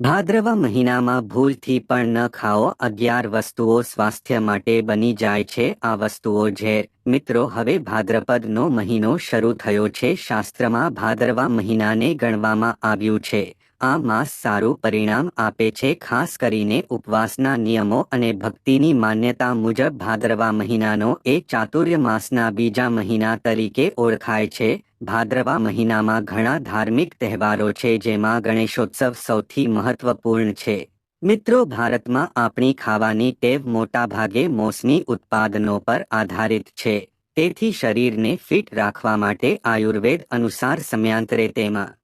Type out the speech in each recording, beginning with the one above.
ભાદ્રવા મહિનામાં ભૂલથી પણ ન ખાઓ. અગિયાર વસ્તુઓ સ્વાસ્થ્ય માટે બની જાય છે. આ વસ્તુઓ ઝેર મિત્રો, હવે ભાદ્રપદનો મહિનો શરૂ થયો છે. શાસ્ત્રમાં ભાદરવા મહિનાને ગણવામાં આવ્યું છે. આ માસ સારું પરિણામ આપે છે, ખાસ કરીને ઉપવાસના નિયમો અને ભક્તિની માન્યતા મુજબ ભાદરવા મહિનાનો એ ચાતુર્ય માસના બીજા મહિના તરીકે ઓળખાય છે. ભાદ્રવા મહિનામાં ઘણા ધાર્મિક તહેવારો છે, જેમાં ગણેશોત્સવ સૌથી મહત્વપૂર્ણ છે. મિત્રો, ભારતમાં આપણી ખાવાની ટેવ મોટાભાગે મોસમી ઉત્પાદનો પર આધારિત છે. તેથી શરીરને ફિટ રાખવા માટે આયુર્વેદ અનુસાર સમયાંતરે તેમાં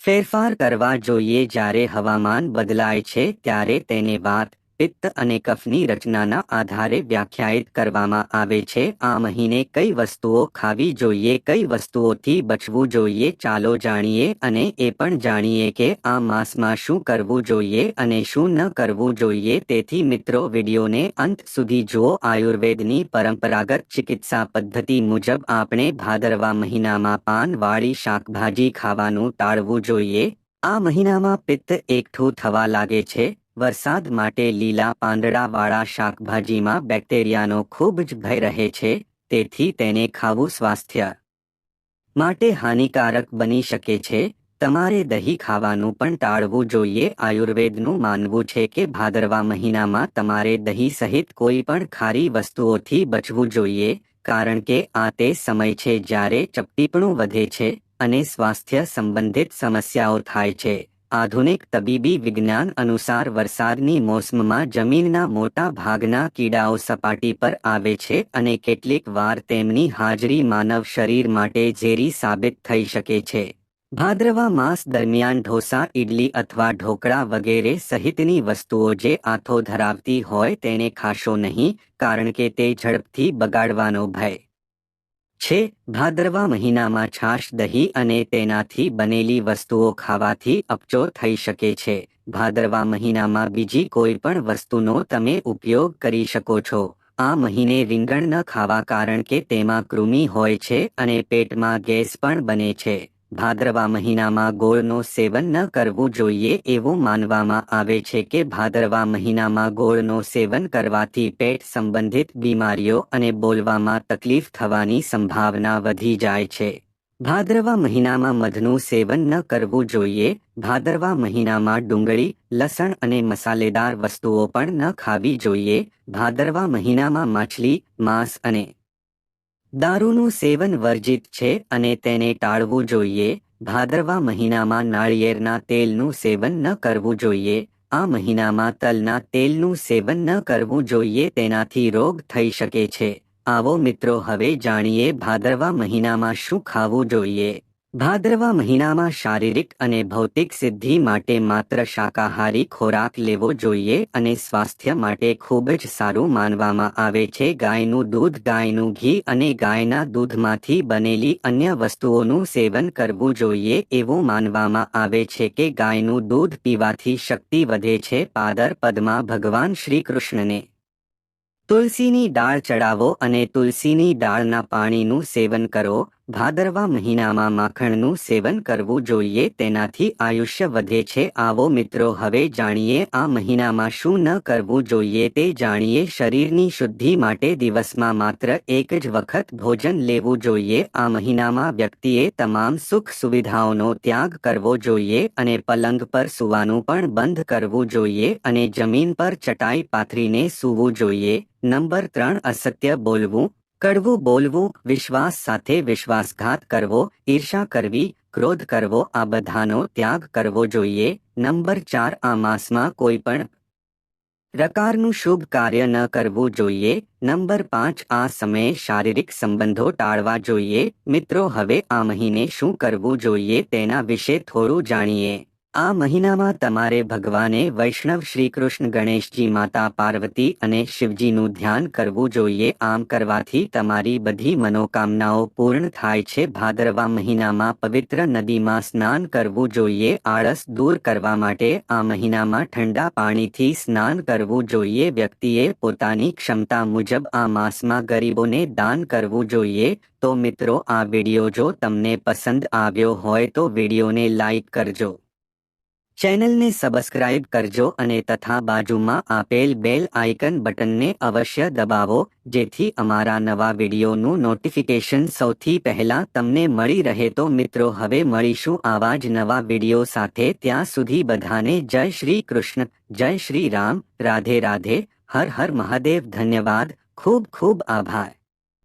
ફેરફાર કરવા જોઈએ જ્યારે હવામાન બદલાય છે ત્યારે તેને વાત પિત્ત અને કફની રચનાના આધારે વ્યાખ્યાયિત કરવામાં આવે છે. આ મહિને કઈ વસ્તુઓ ખાવી જોઈએ, કઈ વસ્તુઓથી બચવું જોઈએ, ચાલો જાણીએ અને એ પણ જાણીએ કે આ માસમાં શું કરવું જોઈએ અને શું ન કરવું જોઈએ. તેથી મિત્રો, વિડીયોને અંત સુધી જુઓ. આયુર્વેદની પરંપરાગત ચિકિત્સા પદ્ધતિ મુજબ આપણે ભાદરવા મહિનામાં પાનવાળી શાકભાજી ખાવાનું ટાળવું જોઈએ. આ મહિનામાં પિત્ત એકઠું થવા લાગે છે. વરસાદ માટે લીલા પાંદડાવાળા શાકભાજીમાં બેક્ટેરિયાનો ખૂબ જ ભય રહે છે, તેથી તેને ખાવું સ્વાસ્થ્ય માટે હાનિકારક બની શકે છે. તમારે દહીં ખાવાનું પણ ટાળવું જોઈએ. આયુર્વેદનું માનવું છે કે ભાદરવા મહિનામાં તમારે દહીં સહિત કોઈ પણ ખારી વસ્તુઓથી બચવું જોઈએ, કારણ કે આ તે સમય છે જ્યારે ચપટીપણું વધે છે અને સ્વાસ્થ્ય સંબંધિત સમસ્યાઓ થાય છે. આધુનિક તબીબી વિજ્ઞાન અનુસાર વરસાદની મોસમમાં જમીનના મોટા ભાગના કીડાઓ સપાટી પર આવે છે અને કેટલીક વાર તેમની હાજરી માનવ શરીર માટે ઝેરી સાબિત થઈ શકે છે. ભાદ્રવા માસ દરમિયાન ઢોસા ઇડલી અથવા ઢોકળા વગેરે સહિતની વસ્તુઓ જે આથો ધરાવતી હોય તેને ખાશો નહીં, કારણ કે તે ઝડપથી બગાડવાનો ભય. છે? ભાદરવા મહિનામાં છાશ, દહીં અને તેનાથી બનેલી વસ્તુઓ ખાવાથી અપચો થઈ શકે છે. ભાદરવા મહિનામાં બીજી કોઈ પણ વસ્તુનો તમે ઉપયોગ કરી શકો છો. આ મહિને રીંગણ ન ખાવા કારણ કે તેમાં કૃમિ હોય છે અને પેટમાં ગેસ પણ બને છે. ભાદરવા મહિનામાં ગોળનું સેવન ન કરવું જોઈએ એવું માનવામાં આવે છે કે ભાદરવા મહિનામાં ગોળનું સેવન કરવાથી પેટ સંબંધિત બીમારીઓ અને બોલવામાં તકલીફ થવાની સંભાવના વધી જાય છે. ભાદરવા મહિનામાં મધનું સેવન ન કરવું જોઈએ. ભાદરવા મહિનામાં ડુંગળી, લસણ અને મસાલેદાર વસ્તુઓ પણ ન ખાવી જોઈએ. ભાદરવા મહિનામાં માછલી, માંસ અને દારૂનું સેવન વર્જિત છે અને તેને ટાળવું જોઈએ. ભાદરવા મહિનામાં નાળિયેરના તેલનું સેવન ન કરવું જોઈએ. આ મહિનામાં તલના તેલનું સેવન ન કરવું જોઈએ તેનાથી રોગ થઈ શકે છે. આવો મિત્રો, હવે જાણીએ ભાદરવા મહિનામાં શું ખાવું જોઈએ. ભાદ્રવા મહિનામાં શારીરિક અને ભૌતિક સિદ્ધિ માટે માત્ર શાકાહારી ખોરાક લેવો જોઈએ અને સ્વાસ્થ્ય માટે ખૂબ જ સારું માનવામાં આવે છે. ગાયનું દૂધ, ગાયનું ઘી અને ગાયના દૂધમાંથી બનેલી અન્ય વસ્તુઓનું સેવન કરવું જોઈએ એવું માનવામાં આવે છે કે ગાયનું દૂધ પીવાથી શક્તિ વધે છે. પાદર પદમાં ભગવાન શ્રી કૃષ્ણને તુલસીની દાળ ચડાવો અને તુલસીની દાળના પાણીનું સેવન કરો. ભાદરવા મહિનામાં માખણનું સેવન કરવું જોઈએ, તેનાથી આયુષ્ય વધે છે. આવો મિત્રો, હવે જાણીએ આ મહિનામાં શું ન કરવું જોઈએ, તે જાણીએ. શરીરની શુદ્ધિ માટે દિવસમાં માત્ર એક જ વખત ભોજન લેવું જોઈએ. આ મહિનામાં વ્યક્તિએ તમામ સુખ સુવિધાઓનો ત્યાગ કરવો જોઈએ અને પલંગ પર સૂવાનું પણ બંધ કરવું જોઈએ અને જમીન પર ચટાઈ પાથરીને સૂવું જોઈએ. નંબર ત્રણ, અસત્ય બોલવું. કડવું, બોલવું, વિશ્વાસ સાથે વિશ્વાસઘાત કરવો ઈર્ષા કરવી, ક્રોધ કરવો, આ બધાનો ત્યાગ કરવો જોઈએ. નંબર ચાર, આ માસમાં કોઈ પણ પ્રકારનું શુભ કાર્ય ન કરવું જોઈએ. નંબર પાંચ, આ સમયે શારીરિક સંબંધો ટાળવા જોઈએ. મિત્રો, હવે આ મહિને શું કરવું જોઈએ તેના વિશે થોડું જાણીએ. આ મહિનામાં તમારે ભગવાને વૈષ્ણવ શ્રી કૃષ્ણ ગણેશજી, માતા પાર્વતી અને શિવજીનું ધ્યાન કરવું જોઈએ. આમ કરવાથી તમારી બધી મનોકામનાઓ પૂર્ણ થાય છે. ભાદરવા મહિનામાં પવિત્ર નદીમાં સ્નાન કરવું જોઈએ. આળસ દૂર કરવા માટે આ મહિનામાં ઠંડા પાણીથી સ્નાન કરવું જોઈએ. વ્યક્તિએ પોતાની ક્ષમતા મુજબ આ માસમાં ગરીબોને દાન કરવું જોઈએ. તો મિત્રો, આ વીડિયો જો તમને પસંદ આવ્યો હોય તો વિડીયોને લાઇક કરજો. ચેનલને સબસ્ક્રાઇબ કરજો અને તથા બાજુમાં આપેલ બેલ આઇકન બટનને અવશ્ય દબાવો, જેથી અમારા નવા વિડીયોનું નોટિફિકેશન સૌથી પહેલા તમને મળી રહે. તો મિત્રો, હવે મળીશું આવા જ નવા વીડિયો સાથે. ત્યાં સુધી બધાને જય શ્રી કૃષ્ણ, જય શ્રી રામ. રાધે રાધે. હર હર મહાદેવ. ધન્યવાદ. ખૂબ ખૂબ આભાર.